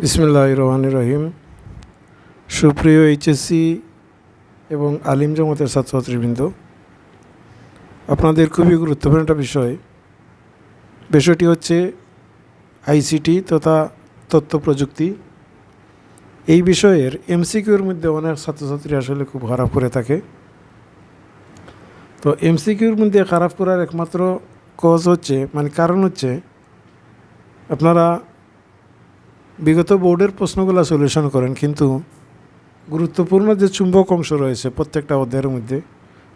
বিসমুল্লাহ রহমান রহিম। সুপ্রিয় এইচএসসি এবং আলিম জমাতের ছাত্রছাত্রীবৃন্দ, আপনাদের খুবই গুরুত্বপূর্ণ একটা বিষয়। বিষয়টি হচ্ছে আইসিটি তথা তথ্য প্রযুক্তি। এই বিষয়ের এমসিকিউর মধ্যে অনেক ছাত্রছাত্রী আসলে খুব খারাপ করে থাকে। তো এমসিকিউর মধ্যে খারাপ করার একমাত্র কজ হচ্ছে মানে কারণ হচ্ছে আপনারা বিগত বোর্ডের প্রশ্নগুলো সলিউশন করেন, কিন্তু গুরুত্বপূর্ণ যে চুম্বক অংশ রয়েছে প্রত্যেকটা অধ্যায়ের মধ্যে,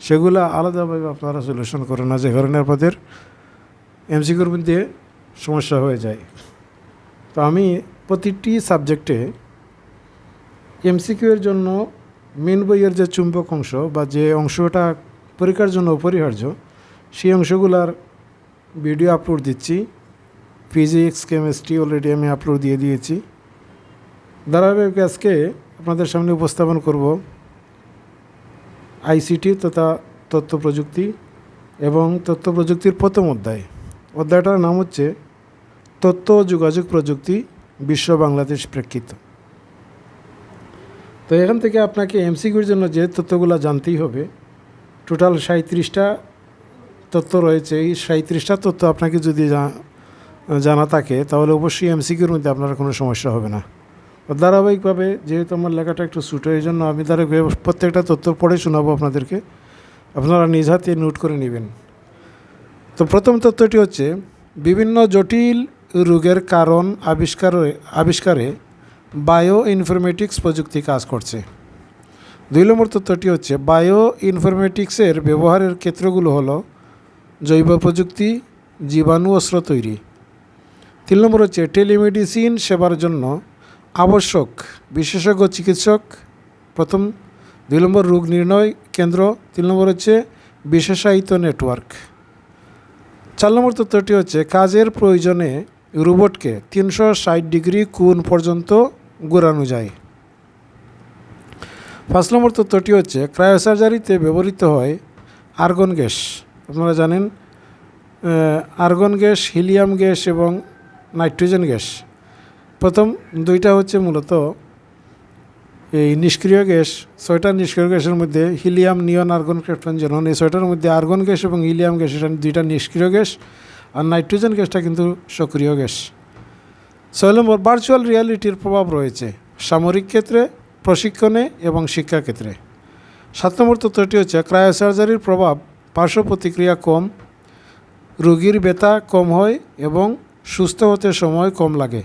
সেগুলো আলাদাভাবে আপনারা সলিউশন করেন না, যে কারণে আপনাদের এমসিকিউর মধ্যে সমস্যা হয়ে যায়। তো আমি প্রতিটি সাবজেক্টে এমসিকিউ এর জন্য মেন বইয়ের যে চুম্বক অংশ বা যে অংশটা পরীক্ষার জন্য অপরিহার্য, সেই অংশগুলার ভিডিও আপলোড দিচ্ছি। ফিজিক্স কেমিস্ট্রি অলরেডি আমি আপলোড দিয়ে দিয়েছি। ধারাবাহিক আজকে আপনাদের সামনে উপস্থাপন করব আইসিটি তথা তথ্য প্রযুক্তি এবং তথ্য প্রযুক্তির প্রথম অধ্যায়। অধ্যায়টার নাম হচ্ছে তথ্য যোগাযোগ প্রযুক্তি বিশ্ব বাংলাদেশ প্রেক্ষিত। তো এখান থেকে আপনাকে এমসিকিউর জন্য যে তথ্যগুলো জানতেই হবে টোটাল সাঁত্রিশটা তথ্য রয়েছে। এই সাঁত্রিশটা তথ্য আপনাকে যদি জানা থাকে, তাহলে অবশ্যই এমসিকিউর মধ্যে আপনার কোনো সমস্যা হবে না। ধারাবাহিকভাবে যেহেতু আমার লেখাটা একটু ছোটো এই জন্য আমি ধারাবাহিকভাবে প্রত্যেকটা তথ্য পড়ে শোনাবো আপনাদেরকে। আপনারা নিজ হাতে নোট করে নেবেন। তো প্রথম তথ্যটি হচ্ছে, বিভিন্ন জটিল রোগের কারণ আবিষ্কার আবিষ্কারে বায়ো ইনফরমেটিক্স প্রযুক্তি কাজ করছে। দুই নম্বর তথ্যটি হচ্ছে বায়ো ইনফরমেটিক্সের ব্যবহারের ক্ষেত্রগুলো হলো জৈব প্রযুক্তি, জীবাণু, অস্ত্র তৈরি। তিন নম্বর হচ্ছে টেলিমেডিসিন সেবার জন্য আবশ্যক বিশেষজ্ঞ চিকিৎসক প্রথম। দুই নম্বর রোগ নির্ণয় কেন্দ্র। তিন নম্বর হচ্ছে বিশেষায়িত নেটওয়ার্ক। চার নম্বর তথ্যটি হচ্ছে কাজের প্রয়োজনে রোবটকে তিনশো ষাট ডিগ্রি কোণ পর্যন্ত ঘোরানো যায়। পাঁচ নম্বর তথ্যটি হচ্ছে ক্রায়োসার্জারিতে ব্যবহৃত হয় আর্গন গ্যাস। আপনারা জানেন আর্গন গ্যাস, হিলিয়াম গ্যাস এবং নাইট্রোজেন গ্যাস। প্রথম দুইটা হচ্ছে মূলত এই নিষ্ক্রিয় গ্যাস, ছয়টা নিষ্ক্রিয় গ্যাসের মধ্যে হিলিয়াম, নিয়ন, আর্গন ক্যাপ্টন যেমন এই ছয়টার মধ্যে আর্গন গ্যাস এবং হিলিয়াম গ্যাস এটা দুইটা নিষ্ক্রিয় গ্যাস আর নাইট্রোজেন গ্যাসটা কিন্তু সক্রিয় গ্যাস। ছয় নম্বর ভার্চুয়াল রিয়ালিটির প্রভাব রয়েছে সামরিক ক্ষেত্রে, প্রশিক্ষণে এবং শিক্ষাক্ষেত্রে সাত নম্বর তথ্যটি হচ্ছে ক্রায়োসার্জারির প্রভাব, পার্শ্ব প্রতিক্রিয়া কম, রোগীর ব্যথা কম হয় এবং সুস্থ হতে সময় কম লাগে।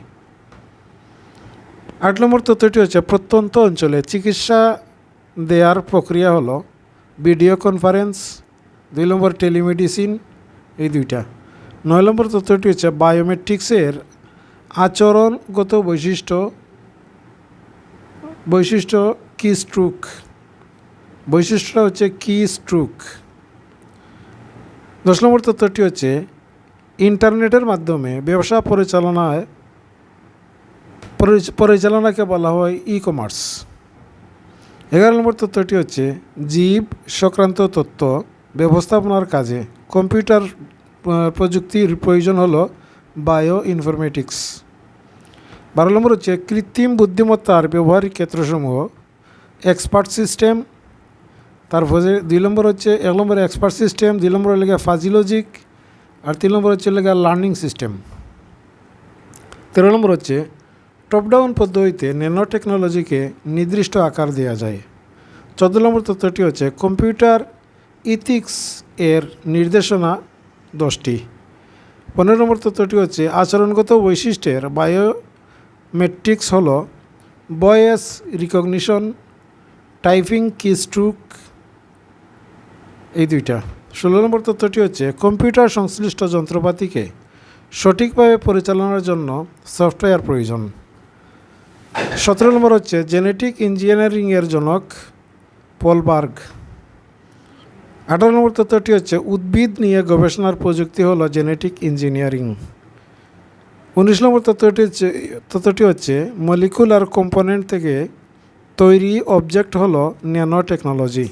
আট নম্বর তথ্যটি হচ্ছে, প্রত্যন্ত অঞ্চলে চিকিৎসা দেওয়ার প্রক্রিয়া হলো ভিডিও কনফারেন্স, দুই নম্বর টেলিমেডিসিন, এই দুইটা। নয় নম্বর তথ্যটি হচ্ছে, বায়োমেট্রিক্সের আচরণগত বৈশিষ্ট্য বৈশিষ্ট্য কি স্ট্রোক বৈশিষ্ট্যটা হচ্ছে কি স্ট্রোক দশ নম্বর তথ্যটি হচ্ছে ইন্টারনেটের মাধ্যমে ব্যবসা পরিচালনায় পরিচ- পরিচালনাকে বলা হয় ই কমার্স এগারো নম্বর তথ্যটি হচ্ছে, জীব সংক্রান্ত তথ্য ব্যবস্থাপনার কাজে কম্পিউটার প্রযুক্তির প্রয়োজন হলো বায়ো ইনফরমেটিক্স বারো নম্বর হচ্ছে, কৃত্রিম বুদ্ধিমত্তার ব্যবহারিক ক্ষেত্রসমূহ এক্সপার্ট সিস্টেম তারপরে দুই নম্বর হচ্ছে, এক নম্বর এক্সপার্ট সিস্টেম দুই নম্বর লেগে ফাজিলজিক আর তিন নম্বর হচ্ছে লেগে লার্নিং সিস্টেম তেরো নম্বর হচ্ছে টপ ডাউন পদ্ধতিতে ন্যানো টেকনোলজিকে নির্দিষ্ট আকার দেওয়া যায়। চোদ্দ নম্বর তথ্যটি হচ্ছে কম্পিউটার ইথিক্স এর নির্দেশনা দশটি। পনেরো নম্বর তথ্যটি হচ্ছে, আচরণগত বৈশিষ্ট্যের বায়োমেট্রিক্স হল বয়েস রিকগনিশন টাইপিং কিস্ট্রুক এই দুইটা। ষোলো নম্বর তথ্যটি হচ্ছে, কম্পিউটার সংশ্লিষ্ট যন্ত্রপাতিকে সঠিকভাবে পরিচালনার জন্য সফটওয়্যার প্রয়োজন। সতেরো নম্বর হচ্ছে, জেনেটিক ইঞ্জিনিয়ারিংয়ের জনক পলবার্গ আঠারো নম্বর তথ্যটি হচ্ছে, উদ্ভিদ নিয়ে গবেষণার প্রযুক্তি হলো জেনেটিক ইঞ্জিনিয়ারিং। উনিশ নম্বর তথ্যটি হচ্ছে তথ্যটি হচ্ছে, মলিকুলার কম্পোনেন্ট থেকে তৈরি অবজেক্ট হলো ন্যানো টেকনোলজি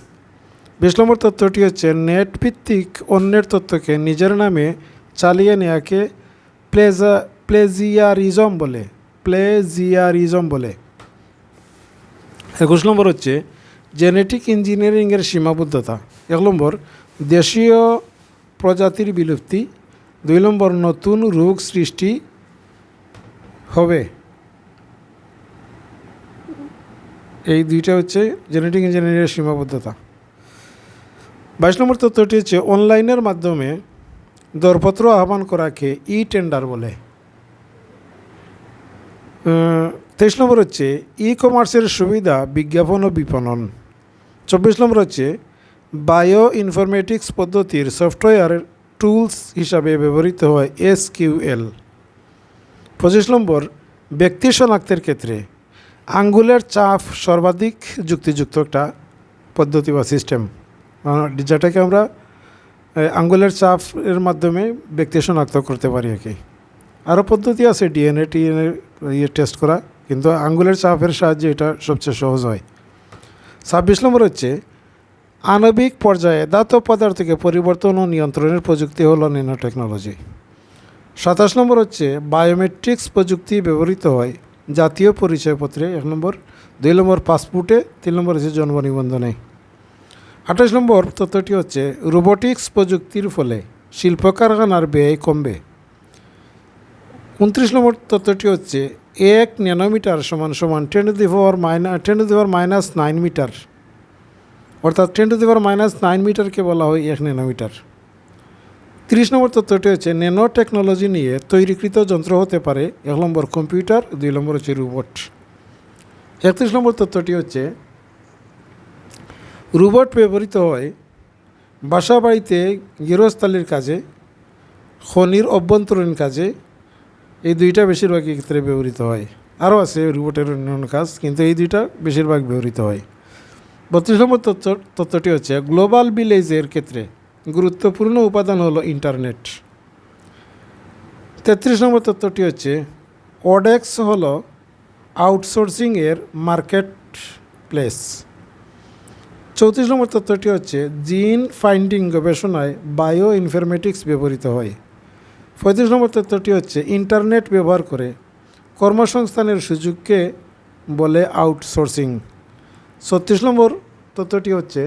বিশ নম্বর তত্ত্বটি হচ্ছে, নেট ভিত্তিক অন্যের তত্ত্বকে নিজের নামে চালিয়ে নেওয়াকে প্লেজা, প্লেজিয়ারিজম বলে প্লেজিয়ারিজম বলে। একুশ নম্বর হচ্ছে, জেনেটিক ইঞ্জিনিয়ারিংয়ের সীমাবদ্ধতা। এক নম্বর, দেশীয় প্রজাতির বিলুপ্তি। দুই নম্বর, নতুন রোগ সৃষ্টি হবে। এই দুইটা হচ্ছে জেনেটিক ইঞ্জিনিয়ারিংয়ের সীমাবদ্ধতা। বাইশ নম্বর তথ্যটি হচ্ছে, অনলাইনের মাধ্যমে দরপত্র আহ্বান করাকে ই টেন্ডার বলে তেইশ নম্বর হচ্ছে ই কমার্সের সুবিধা বিজ্ঞাপন ও বিপণন। চব্বিশ নম্বর হচ্ছে বায়ো ইনফরমেটিক্স পদ্ধতির সফটওয়্যার টুলস হিসাবে ব্যবহৃত হয় এস কিউএল পঁচিশ নম্বর, ব্যক্তি শনাক্তের ক্ষেত্রে আঙ্গুলের চাপ সর্বাধিক যুক্তিযুক্ত একটা পদ্ধতি বা সিস্টেম। যেটাকে আমরা আঙ্গুলের চাপ এর মাধ্যমে ব্যক্তি শনাক্ত করতে পারি আর কি। আরও পদ্ধতি আছে, ডিএনএ, টিএনএ ইয়ে টেস্ট করা, কিন্তু আঙ্গুলের চাপের সাহায্যে এটা সবচেয়ে সহজ হয়। ছাব্বিশ নম্বর হচ্ছে, আণবিক পর্যায়ে দাতব পদার্থকে পরিবর্তন ও নিয়ন্ত্রণের প্রযুক্তি হল ন্যানো টেকনোলজি সাতাশ নম্বর হচ্ছে, বায়োমেট্রিক্স প্রযুক্তি ব্যবহৃত হয় জাতীয় পরিচয়পত্রে, এক নম্বর। দুই নম্বর, পাসপোর্টে। তিন নম্বর হচ্ছে জন্ম নিবন্ধনে। আঠাশ নম্বর তথ্যটি হচ্ছে, রোবোটিক্স প্রযুক্তির ফলে শিল্প কারখানার ব্যয় কমবে। উনত্রিশ নম্বর তথ্যটি হচ্ছে, এক ন্যানোমিটার সমান সমান ten to the power minus ten to the power minus nine metre অর্থাৎ ten to the power minus nine মিটারকে বলা হয় এক ন্যানোমিটার। তিরিশ নম্বর তথ্যটি হচ্ছে ন্যানো টেকনোলজি নিয়ে তৈরিকৃত যন্ত্র হতে পারে, এক নম্বর কম্পিউটার, দুই নম্বর হচ্ছে রোবট। একত্রিশ নম্বর তথ্যটি হচ্ছে রোবট ব্যবহৃত হয় বাসা বাড়িতে গৃহস্থালির কাজে, খনির অভ্যন্তরীণ কাজে, এই দুইটা বেশিরভাগ ক্ষেত্রে ব্যবহৃত হয়। আরও আছে রোবটের অন্যান্য কাজ, কিন্তু এই দুইটা বেশিরভাগ ব্যবহৃত হয়। বত্রিশ নম্বর তথ্য তথ্যটি হচ্ছে, গ্লোবাল ভিলেজের ক্ষেত্রে গুরুত্বপূর্ণ উপাদান হলো ইন্টারনেট। তেত্রিশ নম্বর তথ্যটি হচ্ছে ওডেক্স হলো আউটসোর্সিংয়ের মার্কেট প্লেস চৌত্রিশ নম্বর তথ্যটি হচ্ছে, জিন ফাইন্ডিং গবেষণায় বায়ো ইনফরমেটিক্স ব্যবহৃত হয়। পঁয়ত্রিশ নম্বর তথ্যটি হচ্ছে, ইন্টারনেট ব্যবহার করে কর্মসংস্থানের সুযোগকে বলে আউটসোর্সিং। ছত্রিশ নম্বর তথ্যটি হচ্ছে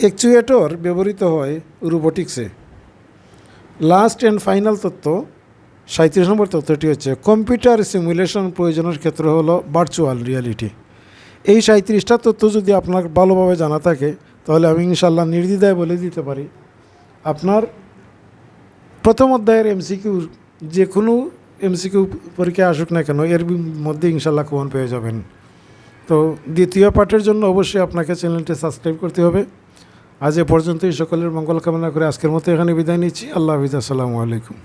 অ্যাকচুয়েটর ব্যবহৃত হয় রোবোটিক্সে। লাস্ট অ্যান্ড ফাইনাল তথ্য সাঁত্রিশ নম্বর তথ্যটি হচ্ছে কম্পিউটার সিমুলেশন প্রয়োজনের ক্ষেত্র হলো ভার্চুয়াল রিয়ালিটি এই সাঁত্রিশটা তথ্য যদি আপনার ভালোভাবে জানা থাকে, তাহলে আমি ইনশাল্লাহ নির্দ্বিধায় বলে দিতে পারি। আপনার প্রথম অধ্যায়ের এমসিকিউর যে কোনো এমসিকিউ পরীক্ষায় আসুক না কেন, এর মধ্যে ইনশাল্লাহ কমন পেয়ে যাবেন। তো দ্বিতীয় পার্টের জন্য অবশ্যই আপনাকে চ্যানেলটি সাবস্ক্রাইব করতে হবে। আজ এ পর্যন্তই, সকলের মঙ্গল কামনা করে আজকের মতো এখানে বিদায় নিচ্ছি। আল্লাহ হাফিজ, আসসালামু আলাইকুম।